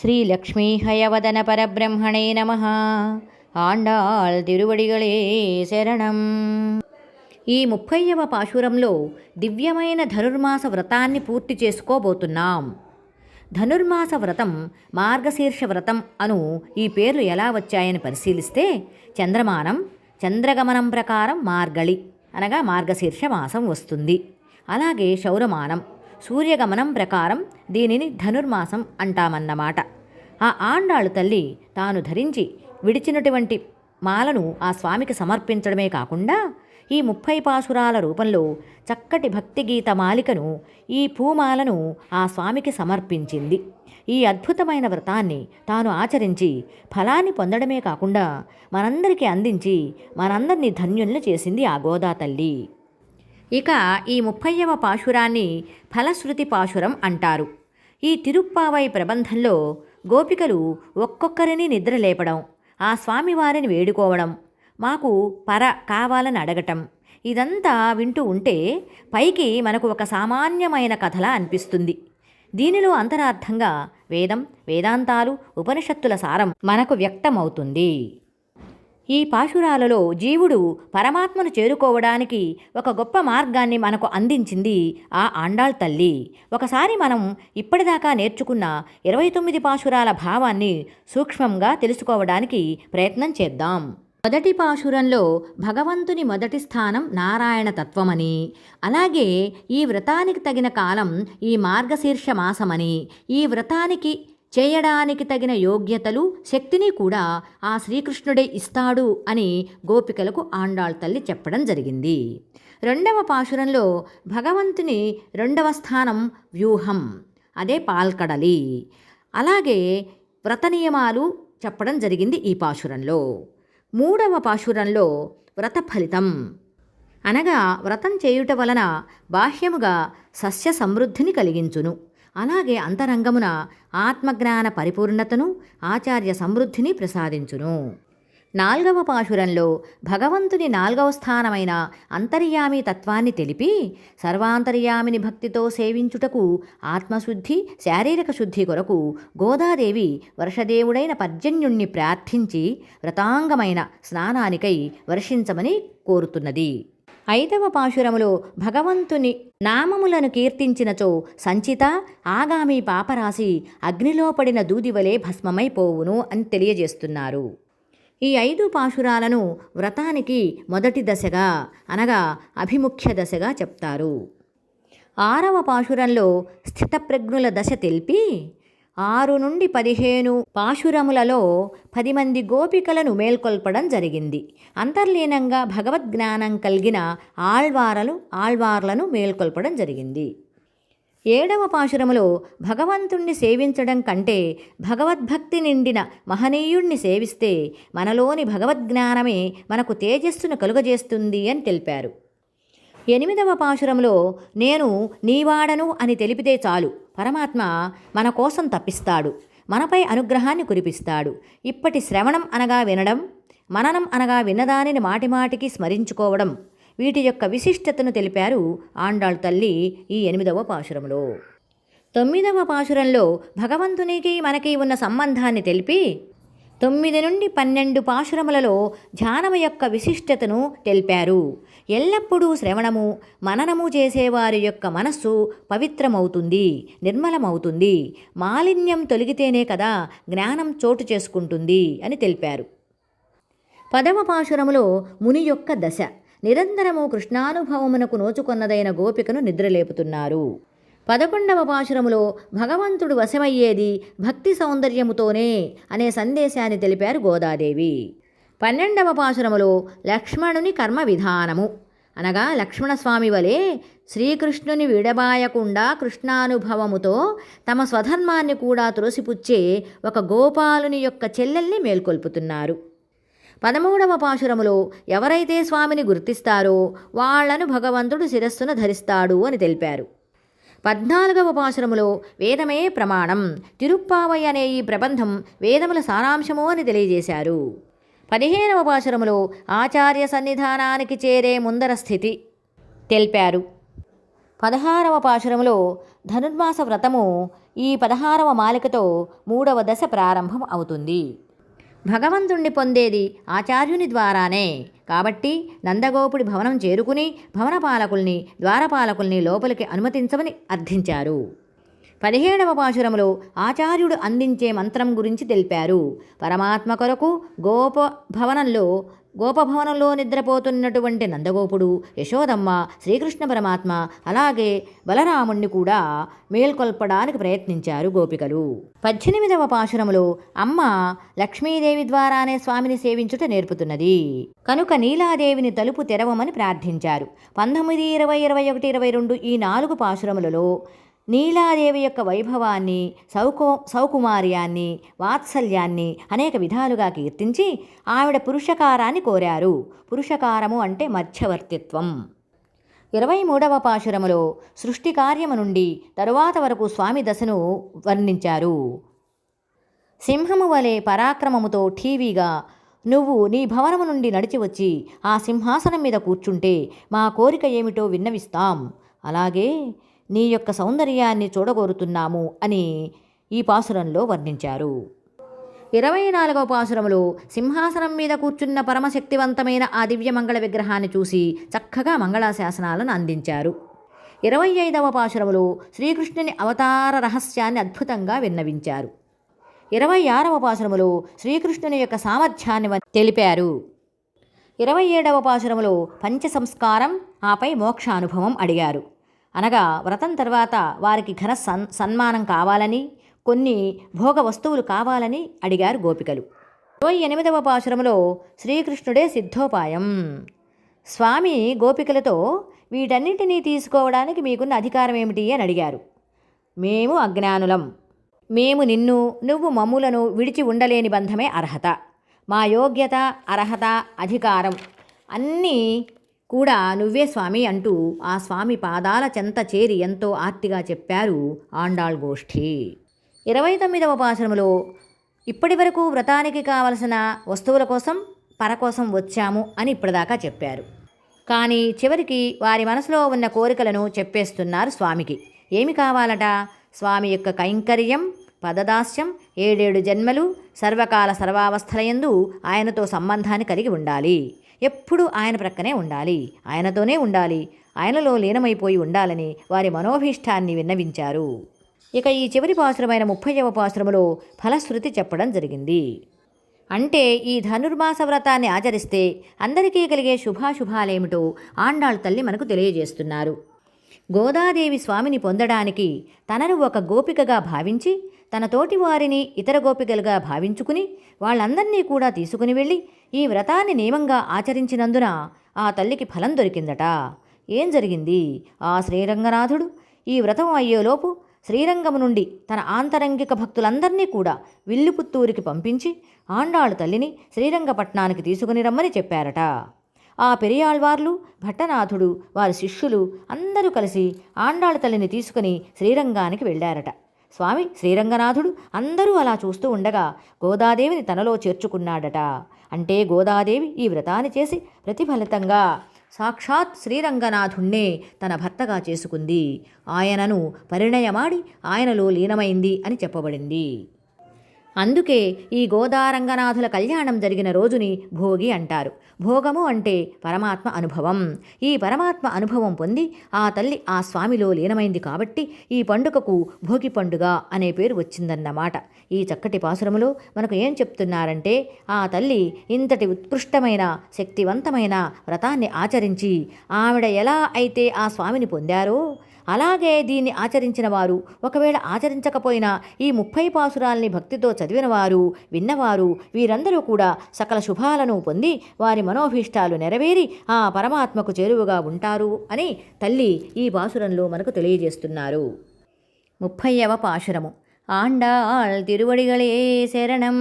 ശ്രീലക്ഷ്മീഹയവദന పరబ్రహ్మణే నమ. ఆండాల్ తిరువడిగలే శరణం. ఈ ముప్పైవ పాశురంలో దివ్యమైన ధనుర్మాస వ్రతాన్ని పూర్తి చేసుకోబోతున్నాం. ధనుర్మాస వ్రతం మార్గశీర్ష వ్రతం అను ఈ పేర్లు ఎలా వచ్చాయని పరిశీలిస్తే చంద్రమానం చంద్రగమనం ప్రకారం మార్గళి అనగా మార్గశీర్ష మాసం వస్తుంది. అలాగే శౌరమానం సూర్యగమనం ప్రకారం దీనిని ధనుర్మాసం అంటామన్నమాట. ఆ ఆండాళ్ళు తల్లి తాను ధరించి విడిచినటువంటి మాలను ఆ స్వామికి సమర్పించడమే కాకుండా ఈ ముప్పై పాసురాల రూపంలో చక్కటి భక్తి గీత మాలికను ఈ పూమాలను ఆ స్వామికి సమర్పించింది. ఈ అద్భుతమైన వ్రతాన్ని తాను ఆచరించి ఫలాన్ని పొందడమే కాకుండా మనందరికీ అందించి మనందరినీ ధన్యుల్ని చేసింది ఆ గోదా తల్లి ఇక ఈ ముప్పైవ పాశురాన్ని ఫలశ్రుతి పాశురం అంటారు. ఈ తిరుప్పావై ప్రబంధంలో గోపికలు ఒక్కొక్కరిని నిద్రలేపడం ఆ స్వామివారిని వేడుకోవడం మాకు పర కావాలని అడగటం ఇదంతా వింటూ ఉంటే పైకి మనకు ఒక సామాన్యమైన కథలా అనిపిస్తుంది. దీనిలో అంతరార్థంగా వేదం వేదాంతాలు ఉపనిషత్తుల సారం మనకు వ్యక్తమవుతుంది. ఈ పాశురాలలో జీవుడు పరమాత్మను చేరుకోవడానికి ఒక గొప్ప మార్గాన్ని మనకు అందించింది ఆ ఆండాళ్ తల్లి. ఒకసారి మనం ఇప్పటిదాకా నేర్చుకున్న ఇరవై తొమ్మిది పాశురాల భావాన్ని సూక్ష్మంగా తెలుసుకోవడానికి ప్రయత్నం చేద్దాం. మొదటి పాశురంలో భగవంతుని మొదటి స్థానం నారాయణ తత్వమని అలాగే ఈ వ్రతానికి తగిన కాలం ఈ మార్గశీర్ష మాసమని ఈ వ్రతానికి చేయడానికి తగిన యోగ్యతలు శక్తిని కూడా ఆ శ్రీకృష్ణుడే ఇస్తాడు అని గోపికలకు ఆండాళ్ తల్లి చెప్పడం జరిగింది. రెండవ పాశురంలో భగవంతుని రెండవ స్థానం వ్యూహం అదే పాల్కడలి. అలాగే వ్రత నియమాలు చెప్పడం జరిగింది ఈ పాశురంలో. మూడవ పాశురంలో వ్రత ఫలితం అనగా వ్రతం చేయుట వలన బాహ్యముగా సస్య సమృద్ధిని కలిగించును. అలాగే అంతరంగమున ఆత్మజ్ఞాన పరిపూర్ణతను ఆచార్య సమృద్ధిని ప్రసాదించును. నాల్గవ పాశురంలో భగవంతుని నాల్గవ స్థానమైన అంతర్యామి తత్వాన్ని తెలిపి సర్వాంతర్యామిని భక్తితో సేవించుటకు ఆత్మశుద్ధి శారీరక శుద్ధి కొరకు గోదాదేవి వర్షదేవుడైన పర్జన్యుణ్ణి ప్రార్థించి వ్రతాంగమైన స్నానానికై వర్షించమని కోరుతున్నది. ఐదవ పాశురములో భగవంతుని నామములను కీర్తించినచో సంచిత ఆగామి పాపరాశి అగ్నిలో పడిన దూదివలే భస్మమైపోవును అని తెలియజేస్తున్నారు. ఈ ఐదు పాశురాలను వ్రతానికి మొదటి దశగా అనగా అభిముఖ్య దశగా చెప్తారు. ఆరవ పాశురంలో స్థితప్రజ్ఞుల దశ తెలిపి ఆరు నుండి పదిహేను పాశురములలో పది మంది గోపికలను మేల్కొల్పడం జరిగింది. అంతర్లీనంగా భగవద్జ్ఞానం కలిగిన ఆళ్వారలు ఆళ్వార్లను మేల్కొల్పడం జరిగింది. ఏడవ పాశురములో భగవంతుణ్ణి సేవించడం కంటే భగవద్భక్తి నిండిన మహనీయుణ్ణి సేవిస్తే మనలోని భగవద్జ్ఞానమే మనకు తేజస్సును కలుగజేస్తుంది అని తెలిపారు. ఎనిమిదవ పాశురంలో నేను నీవాడను అని తెలిపితే చాలు. పరమాత్మ మన కోసం తప్పిస్తాడు మనపై అనుగ్రహాన్ని కురిపిస్తాడు. ఇప్పటి శ్రవణం అనగా వినడం మననం అనగా విన్నదానిని మాటిమాటికి స్మరించుకోవడం. వీటి యొక్క విశిష్టతను తెలిపారు ఆండాళ్ తల్లి ఈ ఎనిమిదవ పాశురంలో. తొమ్మిదవ పాశురంలో భగవంతునికి మనకి ఉన్న సంబంధాన్ని తెలిపి తొమ్మిది నుండి పన్నెండు పాశురములలో ధ్యానము యొక్క విశిష్టతను తెలిపారు. ఎల్లప్పుడూ శ్రవణము మననము చేసేవారి యొక్క మనస్సు పవిత్రమవుతుంది నిర్మలమవుతుంది మాలిన్యం తొలగితేనే కదా జ్ఞానం చోటు చేసుకుంటుంది అని తెలిపారు. పదవ పాశురములో ముని యొక్క దశ. నిరంతరము కృష్ణానుభవమునకు నోచుకొన్నదైన గోపికను నిద్రలేపుతున్నారు. పదకొండవ పాశురములో భగవంతుడు వశమయ్యేది భక్తి సౌందర్యముతోనే అనే సందేశాన్ని తెలిపారు గోదాదేవి. పన్నెండవ పాశురములో లక్ష్మణుని కర్మ విధానము అనగా లక్ష్మణస్వామి వలె శ్రీకృష్ణుని విడబాయకుండా కృష్ణానుభవముతో తమ స్వధర్మాన్ని కూడా తులసిపుచ్చే ఒక గోపాలుని యొక్క చెల్లెల్ని మేల్కొల్పుతున్నారు. పదమూడవ పాశురములో ఎవరైతే స్వామిని గుర్తిస్తారో వాళ్ళను భగవంతుడు శిరస్సున ధరిస్తాడు అని తెలిపారు. పద్నాలుగవ పాశురములో వేదమే ప్రమాణం. తిరుప్పావై అనే ఈ ప్రబంధం వేదముల సారాంశము అని తెలియజేశారు. పదిహేనవ పాశురములో ఆచార్య సన్నిధానానికి చేరే ముందర స్థితి తెలిపారు. పదహారవ పాశురములో ధనుర్మాస వ్రతము ఈ పదహారవ మాలికతో మూడవ దశ ప్రారంభం అవుతుంది. భగవంతుణ్ణి పొందేది ఆచార్యుని ద్వారానే. కాబట్టి నందగోపుడి భవనం చేరుకుని భవనపాలకుల్ని ద్వారపాలకుల్ని లోపలికి అనుమతించమని అర్థించారు. పదిహేడవ పాశురములో ఆచార్యుడు అందించే మంత్రం గురించి తెలిపారు. పరమాత్మ కొరకు గోప భవనంలో గోపభవనంలో నిద్రపోతున్నటువంటి నందగోపుడు యశోదమ్మ శ్రీకృష్ణ పరమాత్మ అలాగే బలరాముణ్ణి కూడా మేల్కొల్పడానికి ప్రయత్నించారు గోపికలు. పద్దెనిమిదవ పాశురములో అమ్మ లక్ష్మీదేవి ద్వారానే స్వామిని సేవించుట నేర్పుతున్నది. కనుక నీలాదేవిని తలుపు తెరవమని ప్రార్థించారు. పంతొమ్మిది ఇరవై ఇరవై ఒకటి ఇరవై రెండు ఈ నాలుగు పాశురములలో నీలాదేవి యొక్క వైభవాన్ని సౌకో సౌకుమార్యాన్ని వాత్సల్యాన్ని అనేక విధాలుగా కీర్తించి ఆవిడ పురుషకారాన్ని కోరారు. పురుషకారము అంటే మధ్యవర్తిత్వం. ఇరవై మూడవ పాశురములో సృష్టి కార్యము నుండి తరువాత వరకు స్వామి దశను వర్ణించారు. సింహము వలె పరాక్రమముతో ఠీవీగా నువ్వు నీ భవనము నుండి నడిచి వచ్చి ఆ సింహాసనం మీద కూర్చుంటే మా కోరిక ఏమిటో విన్నవిస్తాం. అలాగే నీ యొక్క సౌందర్యాన్ని చూడగోరుతున్నాము అని ఈ పాసురంలో వర్ణించారు. ఇరవై నాలుగవ పాసురములో సింహాసనం మీద కూర్చున్న పరమశక్తివంతమైన ఆ దివ్యమంగళ విగ్రహాన్ని చూసి చక్కగా మంగళాశాసనాలను అందించారు. ఇరవై ఐదవ పాసురములో శ్రీకృష్ణుని అవతార రహస్యాన్ని అద్భుతంగా విన్నవించారు. ఇరవై ఆరవ పాసురములో శ్రీకృష్ణుని యొక్క సామర్థ్యాన్ని తెలిపారు. ఇరవై ఏడవ పాసురములో పంచ సంస్కారం ఆపై మోక్షానుభవం అడిగారు. అనగా వ్రతం తర్వాత వారికి ఘన సన్ సన్మానం కావాలని కొన్ని భోగ వస్తువులు కావాలని అడిగారు గోపికలు. ఇరవై ఎనిమిదవ పాశురములో శ్రీకృష్ణుడే సిద్ధోపాయం. స్వామి గోపికలతో వీటన్నిటినీ తీసుకోవడానికి మీకున్న అధికారం ఏమిటి అని అడిగారు. మేము అజ్ఞానులం. మేము నిన్ను నువ్వు మమ్ములను విడిచి ఉండలేని బంధమే అర్హత. మా యోగ్యత అర్హత అధికారం అన్నీ కూడా నువ్వే స్వామి అంటూ ఆ స్వామి పాదాల చెంత చేరి ఎంతో ఆర్తిగా చెప్పారు ఆండాళ్ గోష్ఠి. ఇరవై తొమ్మిదవ పాశ్రములో ఇప్పటి వరకు వ్రతానికి కావలసిన వస్తువుల కోసం పరకోసం వచ్చాము అని ఇప్పటిదాకా చెప్పారు. కానీ చివరికి వారి మనసులో ఉన్న కోరికలను చెప్పేస్తున్నారు స్వామికి. ఏమి కావాలట? స్వామి యొక్క కైంకర్యం పదదాస్యం ఏడేడు జన్మలు సర్వకాల సర్వావస్థలయందు ఆయనతో సంబంధాన్ని కలిగి ఉండాలి. ఎప్పుడూ ఆయన ప్రక్కనే ఉండాలి. ఆయనతోనే ఉండాలి. ఆయనలో లీనమైపోయి ఉండాలని వారి మనోభీష్టాన్ని విన్నవించారు. ఇక ఈ చివరి పాసురమైన ముప్పైవ పాసురములో ఫలశ్రుతి చెప్పడం జరిగింది. అంటే ఈ ధనుర్మాస వ్రతాన్ని ఆచరిస్తే అందరికీ కలిగే శుభాశుభాలేమిటో ఆండాళ్ తల్లి మనకు తెలియజేస్తున్నారు. గోదాదేవి స్వామిని పొందడానికి తనను ఒక గోపికగా భావించి తన తోటి వారిని ఇతర గోపికలుగా భావించుకుని వాళ్ళందరినీ కూడా తీసుకుని వెళ్ళి ఈ వ్రతాన్ని నియమంగా ఆచరించినందున ఆ తల్లికి ఫలం దొరికిందట. ఏం జరిగింది? ఆ శ్రీరంగనాథుడు ఈ వ్రతం అయ్యేలోపు శ్రీరంగము నుండి తన ఆంతరంగిక భక్తులందరినీ కూడా విల్లుపుత్తూరికి పంపించి ఆండాళ్ తల్లిని శ్రీరంగపట్నానికి తీసుకుని రమ్మని చెప్పారట. ఆ పెరియాళ్వార్లు భట్టనాథుడు వారి శిష్యులు అందరూ కలిసి ఆండాళ తల్లిని తీసుకుని శ్రీరంగానికి వెళ్ళారట. స్వామి శ్రీరంగనాథుడు అందరూ అలా చూస్తూ ఉండగా గోదాదేవిని తనలో చేర్చుకున్నాడట. అంటే గోదాదేవి ఈ వ్రతాన్ని చేసి ప్రతిఫలితంగా సాక్షాత్ శ్రీరంగనాథుణ్ణే తన భర్తగా చేసుకుంది. ఆయనను పరిణయమాడి ఆయనలో లీనమైంది అని చెప్పబడింది. అందుకే ఈ గోదారంగనాథుల కళ్యాణం జరిగిన రోజుని భోగి అంటారు. భోగము అంటే పరమాత్మ అనుభవం. ఈ పరమాత్మ అనుభవం పొంది ఆ తల్లి ఆ స్వామిలో లీనమైంది కాబట్టి ఈ పండుగకు భోగి పండుగ అనే పేరు వచ్చిందన్నమాట. ఈ చక్కటి పాసురములో మనకు ఏం చెప్తున్నారంటే ఆ తల్లి ఇంతటి ఉత్కృష్టమైన శక్తివంతమైన వ్రతాన్ని ఆచరించి ఆవిడ ఎలా అయితే ఆ స్వామిని పొందారో అలాగే దీన్ని ఆచరించిన వారు ఒకవేళ ఆచరించకపోయినా ఈ ముప్పై పాసురాల్ని భక్తితో చదివిన వారు విన్నవారు వీరందరూ కూడా సకల శుభాలను పొంది వారి మనోభీష్టాలు నెరవేరి ఆ పరమాత్మకు చేరువుగా ఉంటారు అని తల్లి ఈ పాసురంలో మనకు తెలియజేస్తున్నారు. ముప్పైవ పాశురము. ஆண்டாள் திருவடிகளே శరణం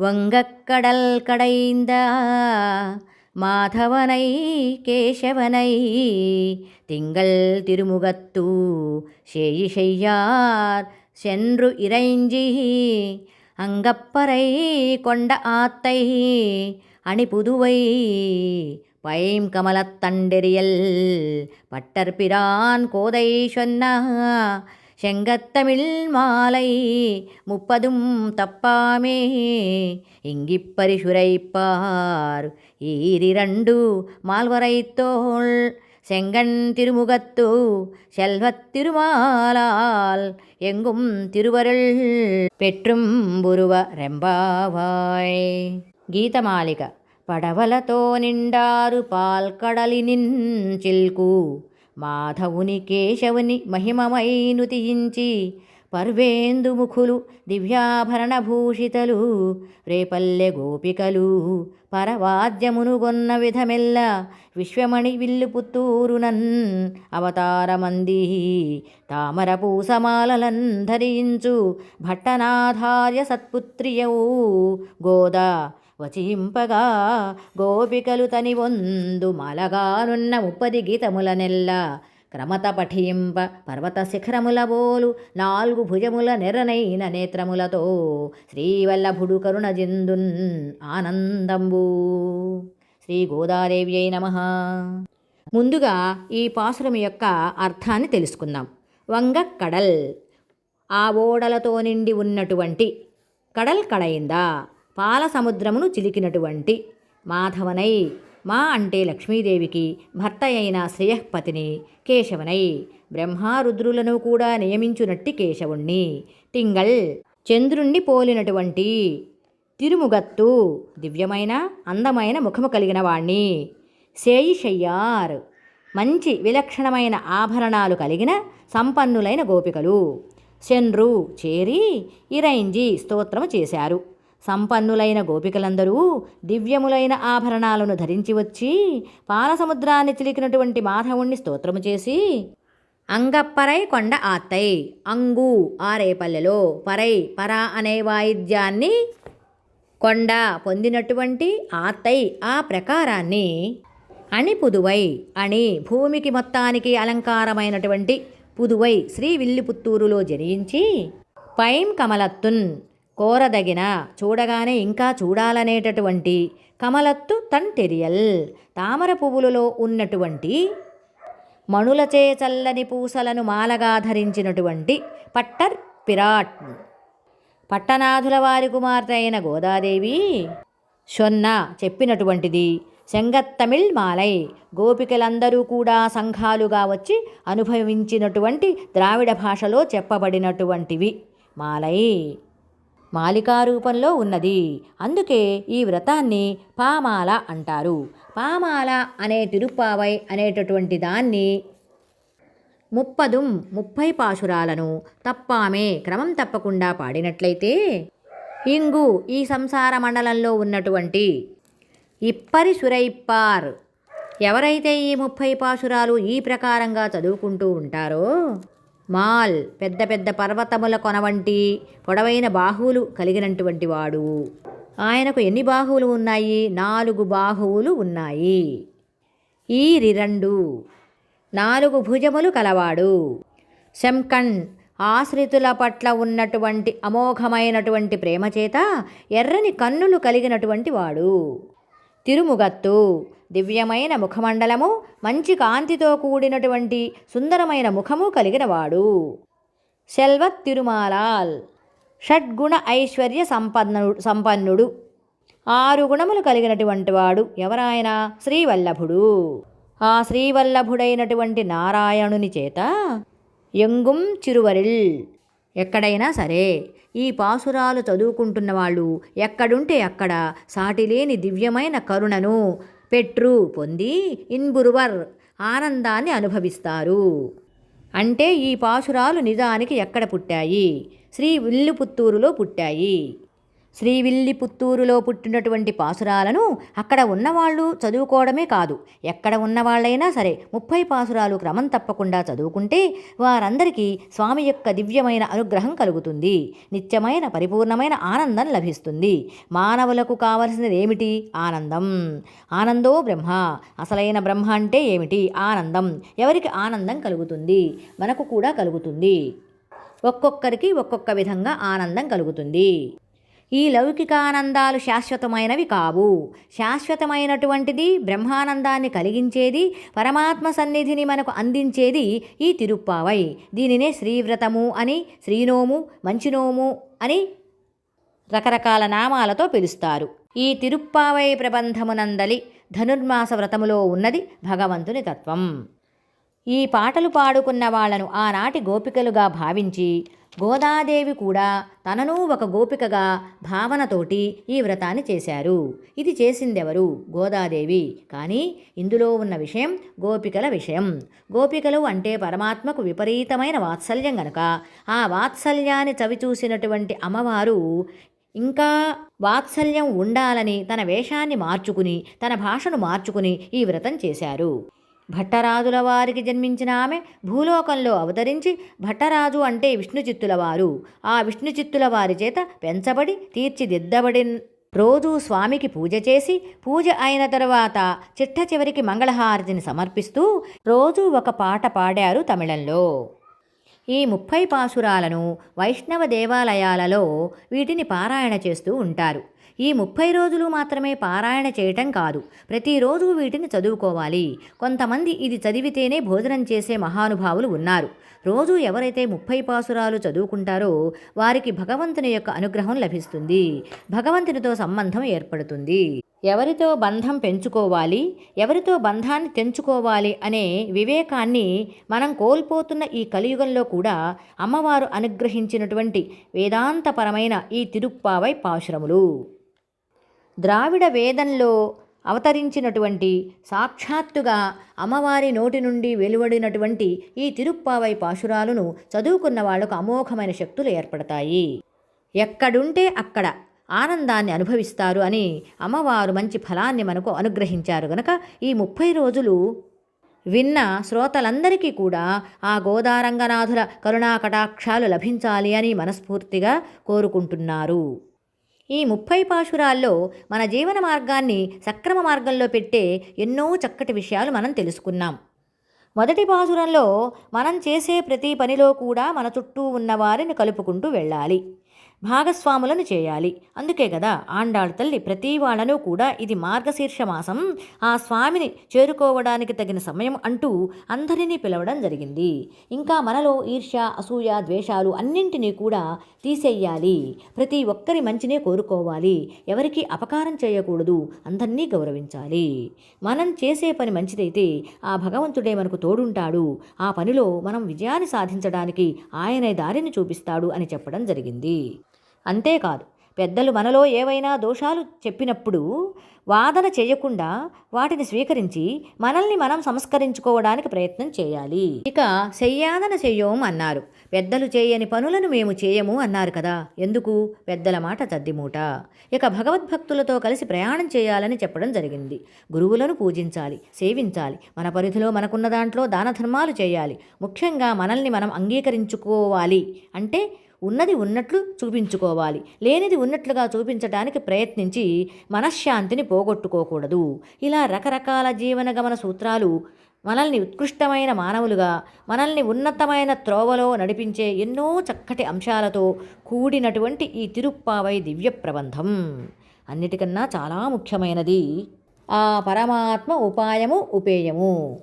వంగక్కడల్ కడైందా மாதவனை கேசவனை திங்கள் திருமுகத்தூ சேயி செய்யார் சென்று இறைஞ்சி அங்கப்பறை கொண்ட ஆத்தை அணிபுதுவை பைம் கமலத்தண்டெறியல் பட்டர்பிரான் கோதை சொன்ன செங்கத்தமிழ் மாலை முப்பதும் தப்பாமே. இங்கிப்பரிசுரைப்பார் ஈரிரண்டு மால்வரைத்தோள் செங்கண் திருமுகத்து செல்வத் திருமாலால் எங்கும் திருவருள் பெற்றும் புருவ ரெம்பாவாய். கீதமாலிக படவலத்தோ நின்றாறு பால் கடலினின் சில்கு మాధవుని కేశవుని మహిమమైను పర్వేందుముఖులు దివ్యాభరణభూషితలు రేపల్లె గోపికలు పరవాద్యమునుగొన్న విధమెల్ల విశ్వమణి విల్లు పుత్తూరునన్ అవతారమంది. తామర పూసమాలలన్ ధరించు భట్టనాధార్య సత్పుత్రియవు గోదా వచింపగా గోపికలు తని వందు మలగానున్న ముప్పది గీతముల నెల్ల క్రమత పఠింప పర్వత శిఖరముల బోలు నాలుగు భుజముల నెరనైన నేత్రములతో శ్రీవల్లభుడు కరుణ జిందున్ ఆనందంబు. శ్రీ గోదాదేవి అయి నమ. ముందుగా ఈ పాసురం యొక్క అర్థాన్ని తెలుసుకుందాం. వంగ కడల్. ఆ ఓడలతో నిండి ఉన్నటువంటి కడల్ కడయిందా పాల సముద్రమును చిలికినటువంటి మాధవనై మా అంటే లక్ష్మీదేవికి భర్త అయిన శ్రేయఃపతిని కేశవనై. బ్రహ్మారుద్రులను కూడా నియమించునట్టి కేశవుణ్ణి. టింగల్ చంద్రుణ్ణి పోలినటువంటి తిరుముగత్తు దివ్యమైన అందమైన ముఖము కలిగిన వాణ్ణి. శేయిషయ్యార్ మంచి విలక్షణమైన ఆభరణాలు కలిగిన సంపన్నులైన గోపికలు. శన్రు చేరి ఇరైంజి స్తోత్రము చేశారు. సంపన్నులైన గోపికలందరూ దివ్యములైన ఆభరణాలను ధరించి వచ్చి పాలసముద్రాన్ని చిలికినటువంటి మాధవుణ్ణి స్తోత్రము చేసి అంగప్పరై కొండ ఆత్తై అంగు ఆరేపల్లెలో పరై పరా అనే వాయిద్యాన్ని కొండ పొందినటువంటి ఆత్తై ఆ ప్రకారాన్ని అని పుదువై అని భూమికి మొత్తానికి అలంకారమైనటువంటి పుదువై శ్రీ విల్లిపుత్తూరులో జనించి పైం కమలత్తున్ కోరదగిన చూడగానే ఇంకా చూడాలనేటటువంటి కమలత్తు తన్ తామర పువ్వులలో ఉన్నటువంటి మణులచే చల్లని పూసలను మాలగా ధరించినటువంటి పట్టర్ పిరాట్. పట్టణాధుల వారి కుమార్తె అయిన గోదాదేవి షొన్న చెప్పినటువంటిది. శంగత్తమిళ్ మాలై. గోపికలందరూ కూడా సంఘాలుగా వచ్చి అనుభవించినటువంటి ద్రావిడ భాషలో చెప్పబడినటువంటివి మాలై. మాలికా రూపంలో ఉన్నది. అందుకే ఈ వ్రతాన్ని పామాల అంటారు. పామాల అనే తిరుప్పావై అనేటటువంటి దాన్ని ముప్పదుం ముప్పై పాశురాలను తప్పామే క్రమం తప్పకుండా పాడినట్లయితే ఇంగు ఈ సంసార మండలంలో ఉన్నటువంటి ఇప్పరి సురైప్పార్ ఎవరైతే ఈ ముప్పై పాశురాలు ఈ ప్రకారంగా చదువుకుంటూ ఉంటారో మాల్ పెద్ద పెద్ద పర్వతముల కొన వంటి పొడవైన బాహువులు కలిగినటువంటి వాడు. ఆయనకు ఎన్ని బాహువులు ఉన్నాయి? నాలుగు బాహువులు ఉన్నాయి. ఈ రిరండు. నాలుగు భుజములు కలవాడు. శంకణ్ ఆశ్రితుల పట్ల ఉన్నటువంటి అమోఘమైనటువంటి ప్రేమ చేత ఎర్రని కన్నులు కలిగినటువంటి వాడు. తిరుముగత్తు. దివ్యమైన ముఖమండలము మంచి కాంతితో కూడినటువంటి సుందరమైన ముఖము కలిగినవాడు. సెల్వత్ తిరుమాలాల్. షడ్గుణ ఐశ్వర్య సంపన్నుడు సంపన్నుడు. ఆరు గుణములు కలిగినటువంటి వాడు ఎవరాయన? శ్రీవల్లభుడు. ఆ శ్రీవల్లభుడైనటువంటి నారాయణుని చేత ఎంగుం చిరువరిల్. ఎక్కడైనా సరే ఈ పాసురాలు చదువుకుంటున్న వాళ్ళు ఎక్కడుంటే అక్కడ సాటిలేని దివ్యమైన కరుణను పెట్రు పొంది ఇన్బురువర్ ఆనందాన్ని అనుభవిస్తారు. అంటే ఈ పాసురాలు నిజానికి ఎక్కడ పుట్టాయి? శ్రీ విల్లుపుత్తూరులో పుట్టాయి. శ్రీవిల్లిపుత్తూరులో పుట్టినటువంటి పాసురాలను అక్కడ ఉన్నవాళ్ళు చదువుకోవడమే కాదు. ఎక్కడ ఉన్నవాళ్ళైనా సరే ముప్పై పాసురాలు క్రమం తప్పకుండా చదువుకుంటే వారందరికీ స్వామి యొక్క దివ్యమైన అనుగ్రహం కలుగుతుంది. నిత్యమైన పరిపూర్ణమైన ఆనందం లభిస్తుంది. మానవులకు కావలసినది ఏమిటి? ఆనందం. ఆనందో బ్రహ్మ. అసలైన బ్రహ్మ అంటే ఏమిటి? ఆనందం. ఎవరికి ఆనందం కలుగుతుంది? మనకు కూడా కలుగుతుంది. ఒక్కొక్కరికి ఒక్కొక్క విధంగా ఆనందం కలుగుతుంది. ఈ లౌకికానందాలు శాశ్వతమైనవి కావు. శాశ్వతమైనటువంటిది బ్రహ్మానందాన్ని కలిగించేది పరమాత్మ సన్నిధిని మనకు అందించేది ఈ తిరుప్పావై. దీనినే శ్రీవ్రతము అని శ్రీనోము మంచినోము అని రకరకాల నామాలతో పిలుస్తారు. ఈ తిరుప్పావై ప్రబంధమునందలి ధనుర్మాస వ్రతములో ఉన్నది భగవంతుని తత్వం. ఈ పాటలు పాడుకున్న వాళ్ళను ఆనాటి గోపికలుగా భావించి గోదాదేవి కూడా తనను ఒక గోపికగా భావనతోటి ఈ వ్రతాన్ని చేశారు. ఇది చేసిందెవరు? గోదాదేవి. కానీ ఇందులో ఉన్న విషయం గోపికల విషయం. గోపికలు అంటే పరమాత్మకు విపరీతమైన వాత్సల్యం గనక ఆ వాత్సల్యాన్ని చవిచూసినటువంటి అమ్మవారు ఇంకా వాత్సల్యం ఉండాలని తన వేషాన్ని మార్చుకుని తన భాషను మార్చుకుని ఈ వ్రతం చేశారు. భట్టరాజుల వారికి జన్మించిన ఆమె భూలోకంలో అవతరించి భట్టరాజు అంటే విష్ణుచిత్తుల వారు ఆ విష్ణుచిత్తుల వారి చేత పెంచబడి తీర్చిదిద్దబడి రోజూ స్వామికి పూజ చేసి పూజ అయిన తర్వాత చిట్ట చివరికి మంగళహారతిని సమర్పిస్తూ రోజూ ఒక పాట పాడారు తమిళంలో. ఈ ముప్పై పాసురాలను వైష్ణవ దేవాలయాలలో వీటిని పారాయణ చేస్తూ ఉంటారు. ఈ ముప్పై రోజులు మాత్రమే పారాయణ చేయటం కాదు. ప్రతిరోజు వీటిని చదువుకోవాలి. కొంతమంది ఇది చదివితేనే భోజనం చేసే మహానుభావులు ఉన్నారు. రోజు ఎవరైతే ముప్పై పాసురాలు చదువుకుంటారో వారికి భగవంతుని యొక్క అనుగ్రహం లభిస్తుంది. భగవంతునితో సంబంధం ఏర్పడుతుంది. ఎవరితో బంధం పెంచుకోవాలి ఎవరితో బంధాన్ని తెంచుకోవాలి అనే వివేకాన్ని మనం కోల్పోతున్న ఈ కలియుగంలో కూడా అమ్మవారు అనుగ్రహించినటువంటి వేదాంతపరమైన ఈ తిరుప్పావై పాశురములు. ద్రావిడ వేదంలో అవతరించినటువంటి సాక్షాత్తుగా అమ్మవారి నోటి నుండి వెలువడినటువంటి ఈ తిరుప్పావై పాశురాలను చదువుకున్న వాళ్ళకు అమోఘమైన శక్తులు ఏర్పడతాయి. ఎక్కడుంటే అక్కడ ఆనందాన్ని అనుభవిస్తారు అని అమ్మవారు మంచి ఫలాన్ని మనకు అనుగ్రహించారు గనక ఈ ముప్పై రోజులు విన్న శ్రోతలందరికీ కూడా ఆ గోదారంగనాథుల కరుణా కటాక్షాలు లభించాలి అని మనస్ఫూర్తిగా కోరుకుంటున్నారు. ఈ ముప్పై పాశురాల్లో మన జీవన మార్గాన్ని సక్రమ మార్గంలో పెట్టే ఎన్నో చక్కటి విషయాలు మనం తెలుసుకున్నాం. మొదటి పాసురంలో మనం చేసే ప్రతి పనిలో కూడా మన చుట్టూ ఉన్న వారిని కలుపుకుంటూ వెళ్ళాలి. భాగస్వాములను చేయాలి. అందుకే కదా ఆండాళ్ తల్లి ప్రతి వాళ్ళను కూడా ఇది మార్గశీర్ష మాసం ఆ స్వామిని చేరుకోవడానికి తగిన సమయం అంటూ అందరినీ పిలవడం జరిగింది. ఇంకా మనలో ఈర్ష్య అసూయ ద్వేషాలు అన్నింటినీ కూడా తీసేయాలి ప్రతి ఒక్కరి మంచినే కోరుకోవాలి. ఎవరికి అపకారం చేయకూడదు. అందరినీ గౌరవించాలి. మనం చేసే పని మంచిదైతే ఆ భగవంతుడే మనకు తోడుంటాడు. ఆ పనిలో మనం విజయాన్ని సాధించడానికి ఆయనే దారిని చూపిస్తాడు అని చెప్పడం జరిగింది. అంతేకాదు పెద్దలు మనలో ఏవైనా దోషాలు చెప్పినప్పుడు వాదన చేయకుండా వాటిని స్వీకరించి మనల్ని మనం సంస్కరించుకోవడానికి ప్రయత్నం చేయాలి. ఇక చెయ్యాదన చెయ్యోం అన్నారు. పెద్దలు చేయని పనులను మేము చేయము అన్నారు కదా ఎందుకు? పెద్దల మాట తద్దిమూట. ఇక భగవద్భక్తులతో కలిసి ప్రయాణం చేయాలని చెప్పడం జరిగింది. గురువులను పూజించాలి సేవించాలి మన పరిధిలో మనకున్న దాంట్లో దాన ధర్మాలు చేయాలి ముఖ్యంగా మనల్ని మనం అంగీకరించుకోవాలి అంటే ఉన్నది ఉన్నట్లు చూపించుకోవాలి. లేనిది ఉన్నట్లుగా చూపించడానికి ప్రయత్నించి మనశ్శాంతిని పోగొట్టుకోకూడదు. ఇలా రకరకాల జీవన గమన సూత్రాలు మనల్ని ఉత్కృష్టమైన మానవులుగా మనల్ని ఉన్నతమైన త్రోవలో నడిపించే ఎన్నో చక్కటి అంశాలతో కూడినటువంటి ఈ తిరుప్పావై దివ్య ప్రబంధం అన్నిటికన్నా చాలా ముఖ్యమైనది ఆ పరమాత్మ ఉపాయము ఉపేయము.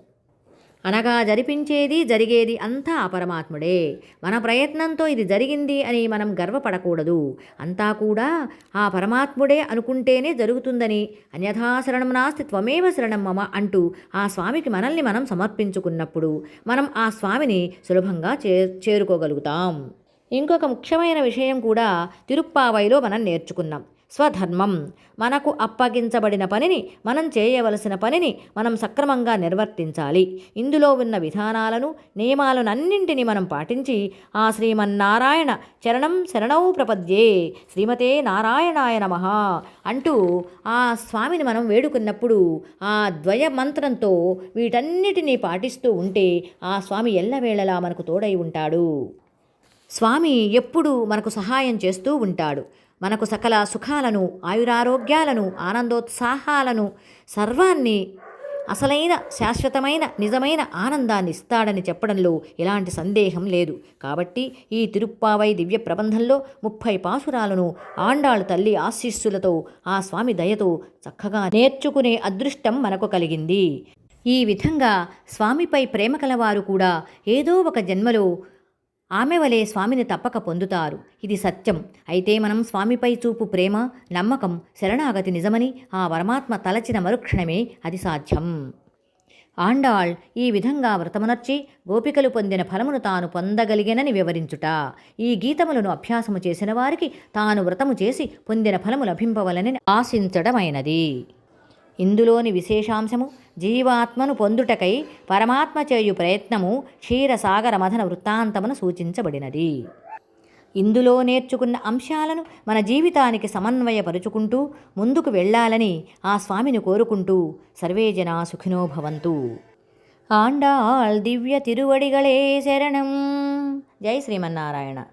అనగా జరిపించేది జరిగేది అంతా ఆ పరమాత్ముడే. మన ప్రయత్నంతో ఇది జరిగింది అని మనం గర్వపడకూడదు. అంతా కూడా ఆ పరమాత్ముడే అనుకుంటేనే జరుగుతుందని అన్యథా శరణం నాస్తి త్వమేవ శరణం మమ అంటూ ఆ స్వామికి మనల్ని మనం సమర్పించుకున్నప్పుడు మనం ఆ స్వామిని సులభంగా చే చేరుకోగలుగుతాం. ఇంకొక ముఖ్యమైన విషయం కూడా తిరుప్పావైలో మనం నేర్చుకున్నాం. స్వధర్మం. మనకు అప్పగించబడిన పనిని మనం చేయవలసిన పనిని మనం సక్రమంగా నిర్వర్తించాలి. ఇందులో ఉన్న విధానాలను నియమాలను అన్నింటినీ మనం పాటించి ఆ శ్రీమన్నారాయణ చరణం శరణౌ ప్రపద్యే. శ్రీమతే నారాయణాయ నమ అంటూ ఆ స్వామిని మనం వేడుకున్నప్పుడు ఆ ద్వయ మంత్రంతో వీటన్నిటినీ పాటిస్తూ ఉంటే ఆ స్వామి ఎల్లవేళలా మనకు తోడై ఉంటాడు. స్వామి ఎప్పుడూ మనకు సహాయం చేస్తూ ఉంటాడు. మనకు సకల సుఖాలను ఆయురారోగ్యాలను ఆనందోత్సాహాలను సర్వాన్ని అసలైన శాశ్వతమైన నిజమైన ఆనందాన్ని ఇస్తాడని చెప్పడంలో ఎలాంటి సందేహం లేదు. కాబట్టి ఈ తిరుప్పావై దివ్య ప్రబంధంలో ముప్పై పాసురాలను ఆండాళ్ తల్లి ఆశీస్సులతో ఆ స్వామి దయతో చక్కగా నేర్చుకునే అదృష్టం మనకు కలిగింది. ఈ విధంగా స్వామిపై ప్రేమ కలవారు కూడా ఏదో ఒక జన్మలో ఆమె వలె స్వామిని తప్పక పొందుతారు. ఇది సత్యం. అయితే మనం స్వామిపై చూపు ప్రేమ నమ్మకం శరణాగతి నిజమని ఆ పరమాత్మ తలచిన మరుక్షణమే అది సాధ్యం. ఆండాళ్ ఈ విధంగా వ్రతమునర్చి గోపికలు పొందిన ఫలమును తాను పొందగలిగెనని వివరించుట. ఈ గీతములను అభ్యాసము చేసిన వారికి తాను వ్రతము చేసి పొందిన ఫలము లభింపవలనని ఆశించడమైనది. ఇందులోని విశేషాంశము జీవాత్మను పొందుటకై పరమాత్మ చేయు ప్రయత్నము క్షీరసాగర మథన వృత్తాంతమును సూచించబడినది. ఇందులో నేర్చుకున్న అంశాలను మన జీవితానికి సమన్వయపరుచుకుంటూ ముందుకు వెళ్ళాలని ఆ స్వామిని కోరుకుంటూ సర్వే జనా సుఖినో భవంతు. ఆండాళ్ దివ్య తిరువడిగళే శరణం. జై శ్రీమన్నారాయణ.